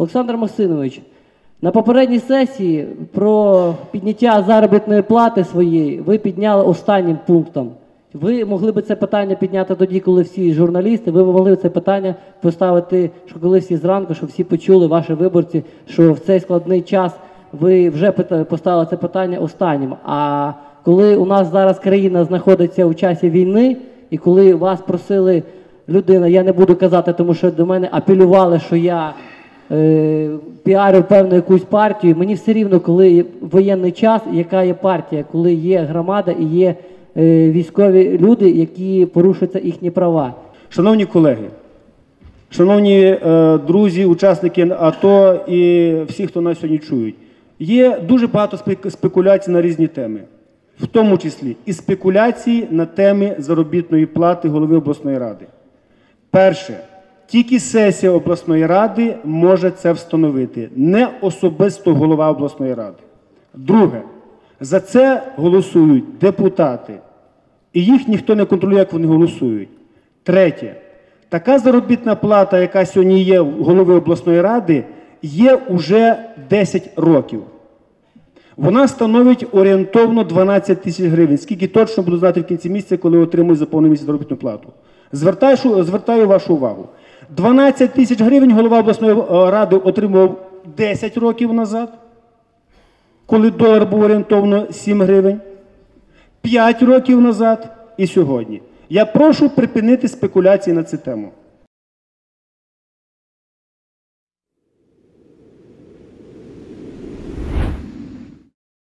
Олександр Максимович, на попередній сесії про підняття заробітної плати своєї ви підняли останнім пунктом. Ви могли би це питання підняти тоді, коли всі журналісти, ви могли це питання поставити, що коли всі зранку, щоб всі почули, ваші виборці, що в цей складний час ви вже поставили це питання останнім. А коли у нас зараз країна знаходиться у часі війни, і коли вас просили людина, я не буду казати, тому що до мене апелювали, що я е, піарив певну якусь партію. Мені все рівно, коли воєнний час, яка є партія, коли є громада і є е, військові люди, які порушуються їхні права. Шановні колеги, шановні е, друзі, учасники АТО і всі, хто нас сьогодні чують, є дуже багато спекуляцій на різні теми, в тому числі і спекуляції на теми заробітної плати голови обласної ради. Перше, тільки сесія обласної ради може це встановити, не особисто голова обласної ради. Друге, за це голосують депутати, і їх ніхто не контролює, як вони голосують. Третє, така заробітна плата, яка сьогодні є у голови обласної ради, є уже 10 років. Вона становить орієнтовно 12 тисяч гривень. Скільки точно буду знати в кінці місяця, коли отримую за повний місяць заробітну плату. Звертаю, звертаю вашу увагу. 12 тисяч гривень голова обласної е, ради отримував 10 років назад, коли долар був орієнтовно 7 гривень. 5 років назад і сьогодні. Я прошу припинити спекуляції на цю тему.